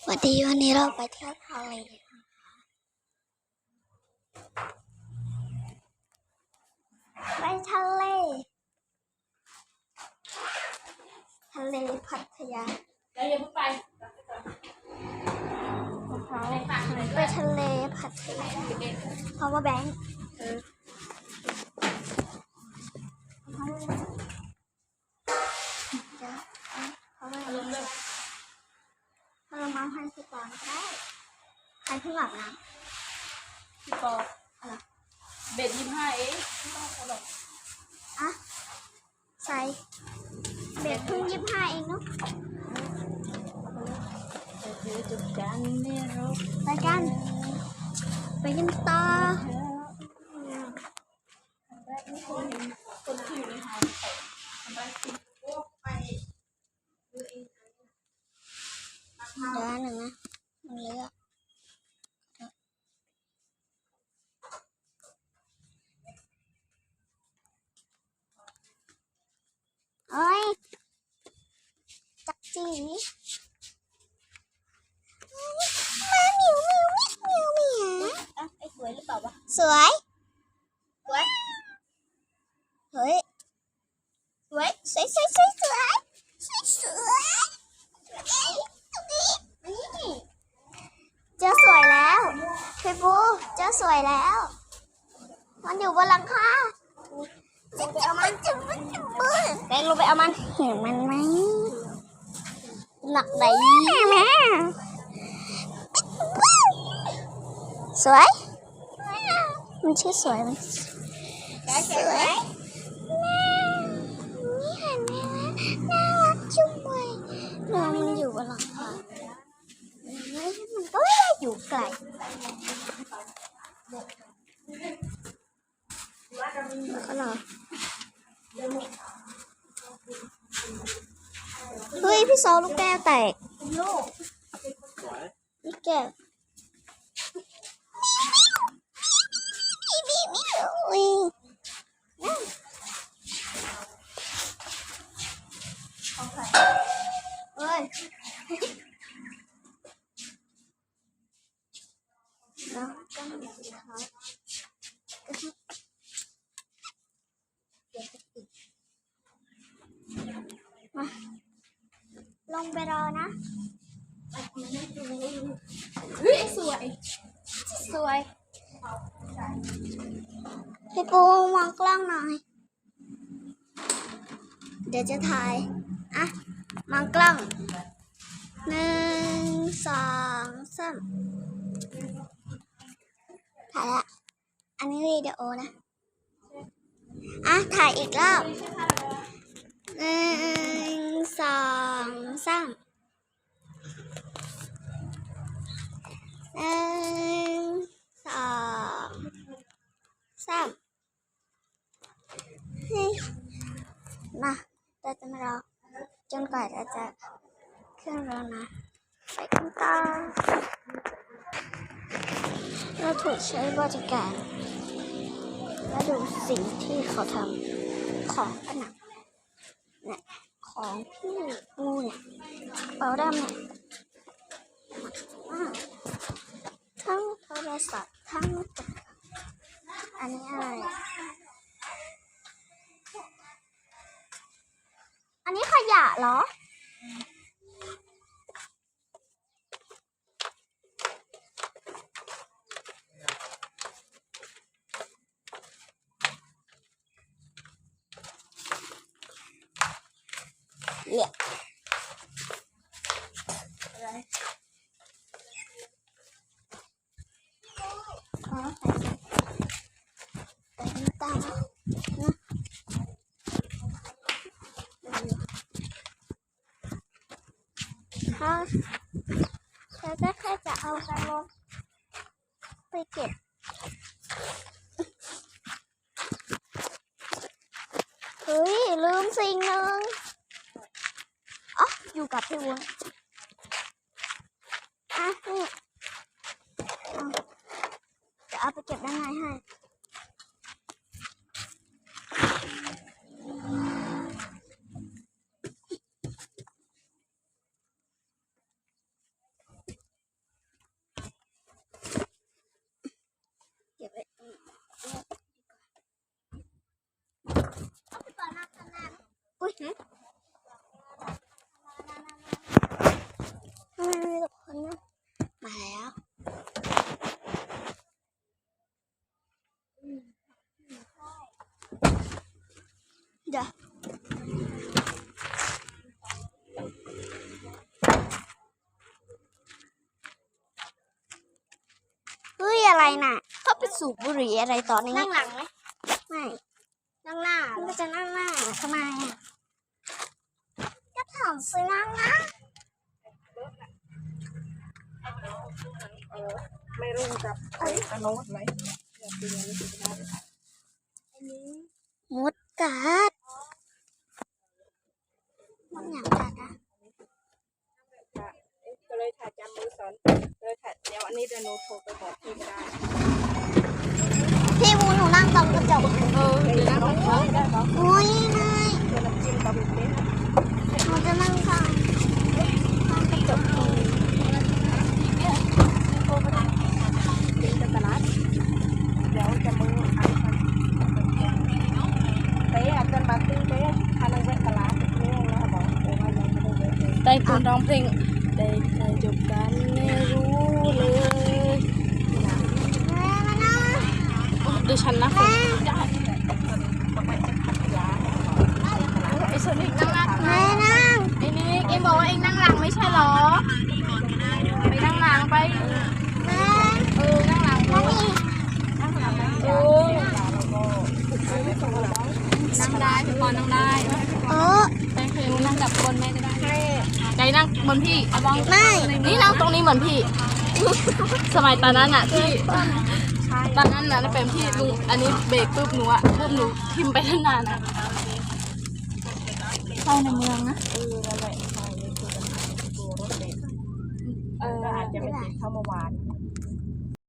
สวัสดีวันนี้เราไปเที่ยวทะเลนะคะไปทะเลทะเลพัทยาแล้วอย่าเพิ่งไปไปทะเลพัทยาเพราะว่าแบงค์จะเพราะว่า อารมณ์แบบ ถ้าเรามาพันสิบก่อนก็ได้ใครเพิ่งหลับนะพี่ปอเบ็ดยี่ห้าเองไม่ต้องเขาหรอกอะใส่เด็กเพิ่งยี่สิบห้าเองเนาะแต่เธอจุดกันเนี่ยเราไปกัน ไปกันต่อคน จักจีมาเหมียวเหมียวเหมียวเหมียวอะไอ้สวยหรือเปล่าวะ สวย สวย เฮ้ย สวย สวยสวยสวยสวยสวยสวยตรงนี้ตรงนี้นี่เจอสวยแล้วพี่ปูเจอสวยแล้ว มันอยู่บนหลังคาจะไปเอามันจุ๊บจุ๊บแกลงไปเอามันเห็นมันไหม หนักไหนสวย มันชื่อสวยมันสวยนี่เห็นไหมน่ารักจุ๊บเลยนองมันอยู่บนหลังคามันก็ไม่ได้อยู่ไกลแล้วก็รอเฮ้ย พี่ ซอลูกแก้วแตกลูกนี่แก้วเอ้ยแล้วก็มีสุดท้ายก็คือเดี๋ยวจะปิดมา ลงไปรอนะเฮ้ยสวย สวย พี่ปูมองกล้องหน่อย เดี๋ยวจะถ่าย อะ มองกล้อง หนึ่ง สองสามถ่ายละ อันนี้วิดีโอนะ อะ ถ่ายอีกรอบหนึ่ง สองสาม นึ่งสองสามเฮยมาเราจะมารอจนกว่าเราจะขึ้นรถนะไปกันต่อเราถูกใช้บริการและดูสิ่งที่เขาทำของผนังเนี่ยของพี่ปูเนี่ยเปาดำเนี่ยอ่า ทั้งโทรศัพท์ทั้งอันนี้อะไร อันนี้ขยะเหรอ เนี่ยขอใส่ใส่น้ำตาลนะ เขาเขาก็แค่จะเอากันลงไปเก็บเฮ้ย ลืมสิ่งหนึ่งอ๋ออยู่กับพี่วุ้นอะนี่จะเอาไปเก็บด้านในให้ อะไรน่ะ เขาไปสูบบุหรี่อะไรตอนนี้ นั่งหลังไหมไม่นั่งหน้ามันก็จะนั่งหน้าทำไมอะก็ถามซื้อนั่งนะไม่รุ่งกับไอ้อโนดไหมมดกัดมันอย่างกัดอะก็ เลยถ่ายจำมือสอนเลยถ่ายเดี๋ยวอันนี้เดี๋ยวหนูโทรไปบอกพี่ก็ได้พี่วูหนูนั่งตรงกระจกเออเดี๋ยวน้องเขาได้ปะอุ้ยนายเดี๋ยวน้ำจิ้มกับเด็กหนูจะนั่งฟังฟังกระจกเองเป็นตลาดเดี๋ยวจะมืออันเต้อะกันมาตื้อเต้พานังเวทตลาดนี่นะบอกโอ้ว่ายังไม่ได้เวทเลยได้คุณร้องเพลง ได้ใครจบกันไม่รู้เลยแม่มานั่งดิฉันนะแม่ไอ้สนิทนั่งหลังแม่นั่งไอ้นี่เอ็มบอกว่าเอ็งนั่งหลังไม่ใช่หรอไปนั่งหลังไปแม่เออนั่งหลังนั่งอีกเออนั่งได้พี่ปอนั่งได้เออไปเคยนั่งกับบนแม่ก็ได้ใจ นั่งบนพี่เอาบ้องไม่ นี่นั่งตรงนี้เหมือนพี่ สมัยตอนนั้นอะที่ตอนนั้นนะเป็นพี่ลุงอันนี้เบรกปุ๊บหนูอะปุ๊บหนูทิมไปนานๆอะเข้าในเมืองนะเออนั่นแหละใช่นี่คือปัญหาตัวรถเด็กเอออาจจะไม่ติดเท่าเมื่อวาน